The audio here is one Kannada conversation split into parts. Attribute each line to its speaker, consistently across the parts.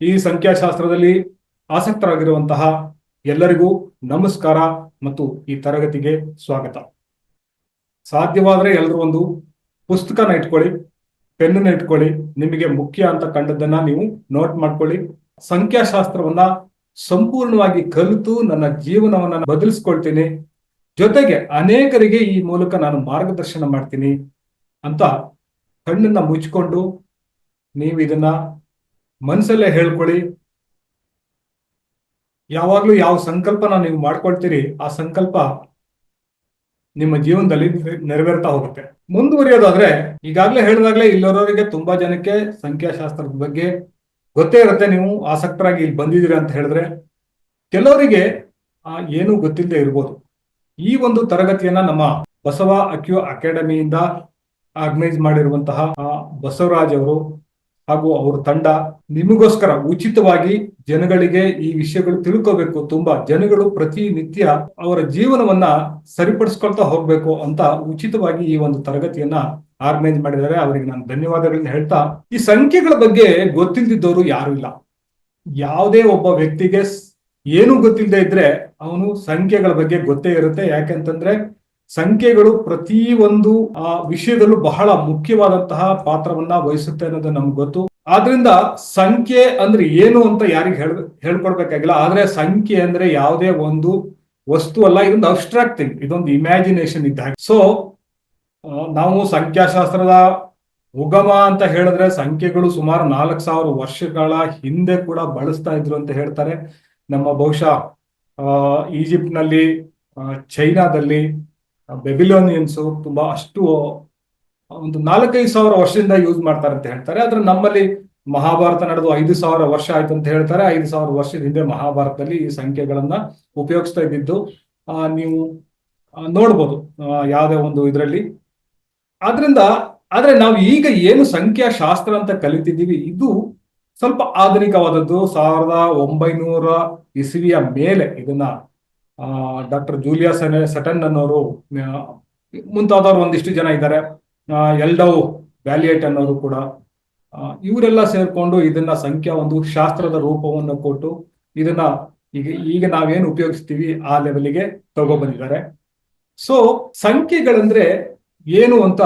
Speaker 1: ಈ ಸಂಖ್ಯಾಶಾಸ್ತ್ರದಲ್ಲಿ ಆಸಕ್ತರಾಗಿರುವಂತಹ ಎಲ್ಲರಿಗೂ ನಮಸ್ಕಾರ ಮತ್ತು ಈ ತರಗತಿಗೆ ಸ್ವಾಗತ. ಸಾಧ್ಯವಾದರೆ ಎಲ್ಲರೂ ಒಂದು ಪುಸ್ತಕನ ಇಟ್ಕೊಳ್ಳಿ ಪೆನ್ನ ಇಟ್ಕೊಳ್ಳಿ, ನಿಮಗೆ ಮುಖ್ಯ ಅಂತ ಕಂಡದ್ದನ್ನ ನೀವು ನೋಟ್ ಮಾಡ್ಕೊಳ್ಳಿ. ಸಂಖ್ಯಾಶಾಸ್ತ್ರವನ್ನ ಸಂಪೂರ್ಣವಾಗಿ ಕಲಿತು ನನ್ನ ಜೀವನವನ್ನ ಬದಲಿಸ್ಕೊಳ್ತೀನಿ. ಜೊತೆಗೆ ಅನೇಕರಿಗೆ ಈ ಮೂಲಕ ನಾನು ಮಾರ್ಗದರ್ಶನ ಮಾಡ್ತೀನಿ ಅಂತ ಕಣ್ಣನ್ನ ಮುಚ್ಕೊಂಡು ನೀವು ಇದನ್ನ ಮನಸ್ಸಲ್ಲೇ ಹೇಳ್ಕೊಳ್ಳಿ ಯಾವಾಗ್ಲೂ ಯಾವ ಸಂಕಲ್ಪನ ನೀವು ಮಾಡ್ಕೊಳ್ತೀರಿ, ಆ ಸಂಕಲ್ಪ ನಿಮ್ಮ ಜೀವನದಲ್ಲಿ ನೆರವೇರ್ತಾ ಹೋಗುತ್ತೆ. ಮುಂದುವರಿಯೋದಾದ್ರೆ, ಈಗಾಗಲೇ ಹೇಳಿದಾಗಲೇ ಇಲ್ಲಿರೋರಿಗೆ ತುಂಬಾ ಜನಕ್ಕೆ ಸಂಖ್ಯಾಶಾಸ್ತ್ರದ ಬಗ್ಗೆ ಗೊತ್ತೇ ಇರುತ್ತೆ. ನೀವು ಆಸಕ್ತರಾಗಿ ಇಲ್ಲಿ ಬಂದಿದ್ದೀರಾ ಅಂತ ಹೇಳಿದ್ರೆ, ಕೆಲವರಿಗೆ, ಆ, ಏನು ಗೊತ್ತಿಲ್ಲದೆ ಇರ್ಬೋದು. ಈ ಒಂದು ತರಗತಿಯನ್ನ ನಮ್ಮ ಬಸವ ಅಕ್ಯೂ ಅಕಾಡೆಮಿಯಿಂದ ಆರ್ಗನೈಸ್ ಮಾಡಿರುವಂತಹ ಬಸವರಾಜ್ ಅವರು ಹಾಗೂ ಅವ್ರ ತಂಡ ನಿಮಗೋಸ್ಕರ ಉಚಿತವಾಗಿ ಜನಗಳಿಗೆ ಈ ವಿಷಯಗಳು ತಿಳ್ಕೋಬೇಕು. ತುಂಬಾ ಜನಗಳು ಪ್ರತಿನಿತ್ಯ ಅವರ ಜೀವನವನ್ನ ಸರಿಪಡಿಸ್ಕೊಳ್ತಾ ಹೋಗ್ಬೇಕು ಅಂತ ಉಚಿತವಾಗಿ ಈ ಒಂದು ತರಗತಿಯನ್ನ ಆರ್ಗನೈಸ್ ಮಾಡಿದ್ದಾರೆ. ಅವರಿಗೆ ನಾನು ಧನ್ಯವಾದಗಳನ್ನ ಹೇಳ್ತಾ, ಈ ಸಂಖ್ಯೆಗಳ ಬಗ್ಗೆ ಗೊತ್ತಿಲ್ದಿದ್ದವರು ಯಾರು ಇಲ್ಲ. ಯಾವುದೇ ಒಬ್ಬ ವ್ಯಕ್ತಿಗೆ ಏನು ಗೊತ್ತಿಲ್ಲದೆ ಇದ್ರೆ ಅವನು ಸಂಖ್ಯೆಗಳ ಬಗ್ಗೆ ಗೊತ್ತೇ ಇರುತ್ತೆ. ಯಾಕೆಂತಂದ್ರೆ ಸಂಖ್ಯೆಗಳು ಪ್ರತಿ ಒಂದು ಆ ವಿಷಯದಲ್ಲೂ ಬಹಳ ಮುಖ್ಯವಾದಂತಹ ಪಾತ್ರವನ್ನ ವಹಿಸುತ್ತೆ ಅನ್ನೋದು ನಮ್ಗೆ ಗೊತ್ತು. ಆದ್ರಿಂದ ಸಂಖ್ಯೆ ಅಂದ್ರೆ ಏನು ಅಂತ ಯಾರಿಗೆ ಹೇಳ್ ಹೇಳ್ಕೊಡ್ಬೇಕಾಗಿಲ್ಲ. ಆದ್ರೆ ಸಂಖ್ಯೆ ಅಂದ್ರೆ ಯಾವುದೇ ಒಂದು ವಸ್ತು ಅಲ್ಲ ಇದೊಂದು ಅಬ್ಸ್ಟ್ರಾಕ್ಟ್ ಥಿಂಗ್ ಇದೊಂದು ಇಮ್ಯಾಜಿನೇಷನ್ ಇದ್ದ ಹಾಗೆ. ಸೊ ನಾವು ಸಂಖ್ಯಾಶಾಸ್ತ್ರದ ಉಗಮ ಅಂತ ಹೇಳಿದ್ರೆ ಸಂಖ್ಯೆಗಳು ಸುಮಾರು ನಾಲ್ಕು ಸಾವಿರ ವರ್ಷಗಳ ಹಿಂದೆ ಕೂಡ ಬಳಸ್ತಾ ಇದ್ರು ಅಂತ ಹೇಳ್ತಾರೆ. ನಮ್ಮ ಬಹುಶಃ ಆ, ಈಜಿಪ್ಟ್ನಲ್ಲಿ ಆ, ಚೈನಾದಲ್ಲಿ ಬೆಬಿಲೋನಿಯನ್ಸ್ ತುಂಬಾ ಅಷ್ಟು ಒಂದು ನಾಲ್ಕೈದು ಸಾವಿರ ವರ್ಷದಿಂದ ಯೂಸ್ ಮಾಡ್ತಾರೆ ಅಂತ ಹೇಳ್ತಾರೆ. ಆದ್ರೆ ನಮ್ಮಲ್ಲಿ ಮಹಾಭಾರತ ನಡೆದು ಐದು ಸಾವಿರ ವರ್ಷ ಆಯ್ತು ಅಂತ ಹೇಳ್ತಾರೆ. ಐದು ಸಾವಿರ ವರ್ಷದ ಹಿಂದೆ ಮಹಾಭಾರತದಲ್ಲಿ ಈ ಸಂಖ್ಯೆಗಳನ್ನ ಉಪಯೋಗಿಸ್ತಾ ಇದ್ದಿದ್ದು ನೀವು ನೋಡ್ಬೋದು ಯಾವುದೇ ಒಂದು ಇದರಲ್ಲಿ. ಆದ್ರಿಂದ, ಆದ್ರೆ ನಾವು ಈಗ ಏನು ಸಂಖ್ಯಾಶಾಸ್ತ್ರ ಅಂತ ಕಲಿತಿದ್ದೀವಿ, ಇದು ಸ್ವಲ್ಪ ಆಧುನಿಕವಾದದ್ದು. ಸಾವಿರದ ಒಂಬೈನೂರ ಇಸವಿಯ ಮೇಲೆ ಇದನ್ನ ಡಾಕ್ಟರ್ ಜೂಲಿಯಾ ಸೆನೆ, ಸೆಟನ್ ಅನ್ನೋರು ಮುಂತಾದವರು ಒಂದಿಷ್ಟು ಜನ ಇದ್ದಾರೆ. ಎಲ್ಡವ್ ವ್ಯಾಲಿಯೇಟ್ ಅನ್ನೋರು ಕೂಡ. ಇವರೆಲ್ಲ ಸೇರ್ಕೊಂಡು ಇದನ್ನ ಸಂಖ್ಯಾ ಒಂದು ಶಾಸ್ತ್ರದ ರೂಪವನ್ನು ಕೊಟ್ಟು ಇದನ್ನ ಈಗ ಈಗ ನಾವೇನು ಉಪಯೋಗಿಸ್ತೀವಿ ಆ ಲೆವೆಲ್ಗೆ ತಗೊಬಂದಿದ್ದಾರೆ. ಸೊ, ಸಂಖ್ಯೆಗಳಂದ್ರೆ ಏನು ಅಂತ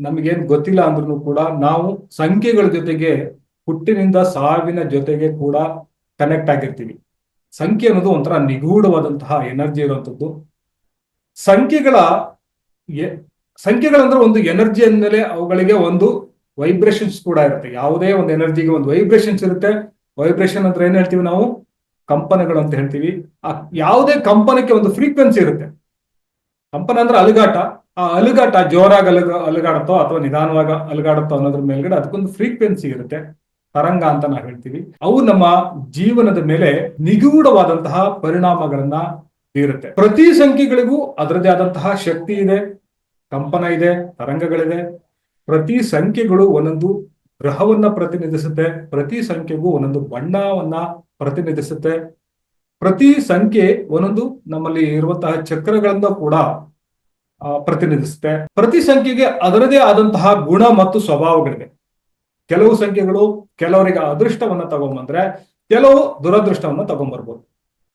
Speaker 1: ನಮಗೇನು ಗೊತ್ತಿಲ್ಲ ಅಂದ್ರೂ ಕೂಡ ನಾವು ಸಂಖ್ಯೆಗಳ ಜೊತೆಗೆ ಹುಟ್ಟಿನಿಂದ ಸಾವಿನ ಜೊತೆಗೆ ಕೂಡ ಕನೆಕ್ಟ್ ಆಗಿರ್ತೀವಿ. ಸಂಖ್ಯೆ ಅನ್ನೋದು ಒಂಥರ ನಿಗೂಢವಾದಂತಹ ಎನರ್ಜಿ ಇರುವಂತದ್ದು ಸಂಖ್ಯೆಗಳ ಸಂಖ್ಯೆಗಳಂದ್ರೆ ಒಂದು ಎನರ್ಜಿ ಅಂದಮೇಲೆ ಅವುಗಳಿಗೆ ಒಂದು ವೈಬ್ರೇಷನ್ಸ್ ಕೂಡ ಇರುತ್ತೆ. ಯಾವುದೇ ಒಂದು ಎನರ್ಜಿಗೆ ಒಂದು ವೈಬ್ರೇಷನ್ಸ್ ಇರುತ್ತೆ. ವೈಬ್ರೇಷನ್ ಅಂದ್ರೆ ಏನ್ ಹೇಳ್ತೀವಿ ನಾವು? ಕಂಪನಗಳು ಅಂತ ಹೇಳ್ತೀವಿ. ಆ, ಯಾವುದೇ ಕಂಪನಕ್ಕೆ ಒಂದು ಫ್ರೀಕ್ವೆನ್ಸಿ ಇರುತ್ತೆ. ಕಂಪನ ಅಂದ್ರೆ ಅಲುಗಾಟ. ಆ ಅಲುಗಾಟ ಜೋರಾಗಿ ಅಲುಗ, ಅಲುಗಾಡುತ್ತೋ ಅಥವಾ ನಿಧಾನವಾಗಿ ಅಲುಗಾಡುತ್ತೋ ಅನ್ನೋದ್ರ ಮೇಲ್ಗಡೆ ಅದಕ್ಕೊಂದು ಫ್ರೀಕ್ವೆನ್ಸಿ ಇರುತ್ತೆ. ತರಂಗ ಅಂತ ನಾವು ಹೇಳ್ತೀವಿ. ಅವು ನಮ್ಮ ಜೀವನದ ಮೇಲೆ ನಿಗೂಢವಾದಂತಹ ಪರಿಣಾಮಗಳನ್ನ ಬೀರುತ್ತೆ. ಪ್ರತಿ ಸಂಖ್ಯೆಗಳಿಗೂ ಅದರದೇ ಆದಂತಹ ಶಕ್ತಿ ಇದೆ, ಕಂಪನ ಇದೆ, ತರಂಗಗಳಿದೆ. ಪ್ರತಿ ಸಂಖ್ಯೆಗಳು ಒಂದೊಂದು ಗ್ರಹವನ್ನ ಪ್ರತಿನಿಧಿಸುತ್ತೆ, ಪ್ರತಿ ಸಂಖ್ಯೆಗೂ ಒಂದೊಂದು ಬಣ್ಣವನ್ನ ಪ್ರತಿನಿಧಿಸುತ್ತೆ. ಪ್ರತಿ ಸಂಖ್ಯೆ ಒಂದೊಂದು ನಮ್ಮಲ್ಲಿ ಇರುವಂತಹ ಚಕ್ರಗಳನ್ನ ಕೂಡ ಪ್ರತಿನಿಧಿಸುತ್ತೆ. ಪ್ರತಿ ಸಂಖ್ಯೆಗೆ ಅದರದೇ ಆದಂತಹ ಗುಣ ಮತ್ತು ಸ್ವಭಾವಗಳಿವೆ. ಕೆಲವು ಸಂಖ್ಯೆಗಳು ಕೆಲವರಿಗೆ ಅದೃಷ್ಟವನ್ನ ತಗೊಂಬಂದ್ರೆ ಕೆಲವು ದುರದೃಷ್ಟವನ್ನ ತಗೊಂಡ್ಬರ್ಬೋದು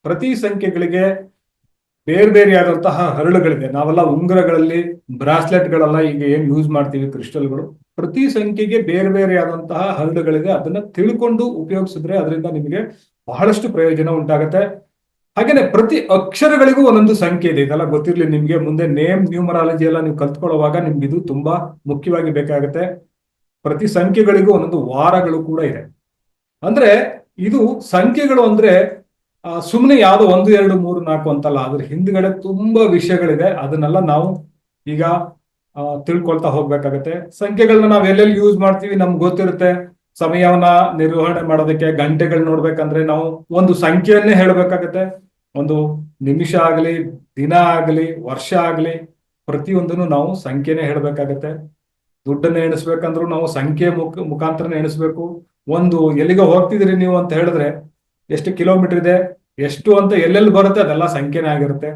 Speaker 1: ಪ್ರತಿ ಸಂಖ್ಯೆಗಳಿಗೆ ಬೇರೆ ಬೇರೆಯಾದಂತಹ ಹರಳುಗಳಿದೆ. ನಾವೆಲ್ಲ ಉಂಗುರಗಳಲ್ಲಿ, ಬ್ರಾಸ್ಲೆಟ್ಗಳೆಲ್ಲ ಈಗ ಏನ್ ಯೂಸ್ ಮಾಡ್ತೀವಿ ಕ್ರಿಸ್ಟಲ್ಗಳು. ಪ್ರತಿ ಸಂಖ್ಯೆಗೆ ಬೇರೆ ಬೇರೆ ಆದಂತಹ ಹರಳುಗಳಿದೆ. ಅದನ್ನ ತಿಳ್ಕೊಂಡು ಉಪಯೋಗಿಸಿದ್ರೆ ಅದರಿಂದ ನಿಮಗೆ ಬಹಳಷ್ಟು ಪ್ರಯೋಜನ ಉಂಟಾಗತ್ತೆ. ಹಾಗೇನೆ ಪ್ರತಿ ಅಕ್ಷರಗಳಿಗೂ ಒಂದೊಂದು ಸಂಖ್ಯೆ ಇದೆ. ಇದೆಲ್ಲ ಗೊತ್ತಿರ್ಲಿ ನಿಮ್ಗೆ. ಮುಂದೆ ನೇಮ್, ನ್ಯೂಮರಾಲಜಿ ಎಲ್ಲ ನೀವು ಕಲ್ತ್ಕೊಳ್ಳುವಾಗ ನಿಮ್ಗೆ ಇದು ತುಂಬಾ ಮುಖ್ಯವಾಗಿ ಬೇಕಾಗುತ್ತೆ. ಪ್ರತಿ ಸಂಖ್ಯೆಗಳಿಗೂ ಒಂದೊಂದು ವಾರಗಳು ಕೂಡ ಇದೆ. ಅಂದ್ರೆ ಇದು ಸಂಖ್ಯೆಗಳು ಅಂದ್ರೆ ಸುಮ್ಮನೆ ಯಾವುದು ಒಂದು, ಎರಡು, ಮೂರು, ನಾಲ್ಕು ಅಂತಲ್ಲ, ಅದ್ರ ಹಿಂದ್ಗಡೆ ತುಂಬಾ ವಿಷಯಗಳಿದೆ. ಅದನ್ನೆಲ್ಲ ನಾವು ಈಗ ತಿಳ್ಕೊಳ್ತಾ ಹೋಗ್ಬೇಕಾಗತ್ತೆ. ಸಂಖ್ಯೆಗಳನ್ನ ನಾವ್ ಎಲ್ಲೆಲ್ಲಿ ಯೂಸ್ ಮಾಡ್ತೀವಿ ನಮ್ಗೆ ಗೊತ್ತಿರುತ್ತೆ. ಸಮಯವನ್ನ ನಿರ್ವಹಣೆ ಮಾಡೋದಕ್ಕೆ ಗಂಟೆಗಳು ನೋಡ್ಬೇಕಂದ್ರೆ ನಾವು ಒಂದು ಸಂಖ್ಯೆಯನ್ನೇ ಹೇಳ್ಬೇಕಾಗತ್ತೆ. ಒಂದು ನಿಮಿಷ ಆಗಲಿ, ದಿನ ಆಗಲಿ, ವರ್ಷ ಆಗಲಿ, ಪ್ರತಿಯೊಂದನ್ನು ನಾವು ಸಂಖ್ಯೆನೇ ಹೇಳ್ಬೇಕಾಗತ್ತೆ. ದುಡ್ಡನ್ನ ಎಣಿಸ್ಬೇಕಂದ್ರೂ ನಾವು ಸಂಖ್ಯೆ ಮುಖ ಮುಖಾಂತರ ಎಣಿಸ್ಬೇಕು. ಒಂದು, ಎಲ್ಲಿಗೆ ಹೋಗ್ತಿದ್ರಿ ನೀವು ಅಂತ ಹೇಳಿದ್ರೆ ಎಷ್ಟು ಕಿಲೋಮೀಟರ್ ಇದೆ, ಎಷ್ಟು ಅಂತ ಎಲ್ಲೆಲ್ಲಿ ಬರುತ್ತೆ ಅದೆಲ್ಲ ಸಂಖ್ಯೆನೇ ಆಗಿರುತ್ತೆ.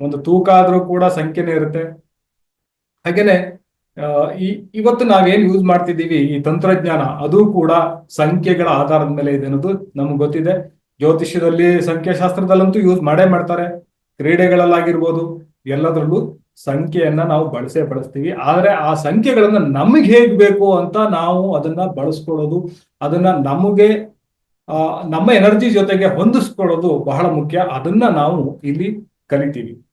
Speaker 1: ಒಂದು ತೂಕ ಆದ್ರೂ ಕೂಡ ಸಂಖ್ಯೆನೇ ಇರುತ್ತೆ. ಹಾಗೇನೆ ಈ, ಇವತ್ತು ನಾವೇನ್ ಯೂಸ್ ಮಾಡ್ತಿದ್ದೀವಿ, ಈ ತಂತ್ರಜ್ಞಾನ, ಅದು ಕೂಡ ಸಂಖ್ಯೆಗಳ ಆಧಾರದ ಮೇಲೆ ಇದೆ ಅನ್ನೋದು ನಮ್ಗೆ ಗೊತ್ತಿದೆ. ಜ್ಯೋತಿಷ್ಯದಲ್ಲಿ, ಸಂಖ್ಯಾಶಾಸ್ತ್ರದಲ್ಲಂತೂ ಯೂಸ್ ಮಾಡೇ ಮಾಡ್ತಾರೆ. ಕ್ರೀಡೆಗಳಲ್ಲಾಗಿರ್ಬೋದು ಎಲ್ಲದರಲ್ಲೂ ಸಂಖ್ಯೆಯನ್ನ ನಾವು ಬಳಸೇ ಬಳಸ್ತೀವಿ. ಆದ್ರೆ ಆ ಸಂಖ್ಯೆಗಳನ್ನ ನಮಗೆ ಹೇಗ್ ಬೇಕು ಅಂತ ನಾವು ಅದನ್ನ ಬಳಸ್ಕೊಳ್ಳೋದು, ಅದನ್ನ ನಮಗೆ ನಮ್ಮ ಎನರ್ಜಿ ಜೊತೆಗೆ ಹೊಂದಿಸ್ಕೊಳ್ಳೋದು ಬಹಳ ಮುಖ್ಯ. ಅದನ್ನ ನಾವು ಇಲ್ಲಿ ಕಲಿತೀವಿ.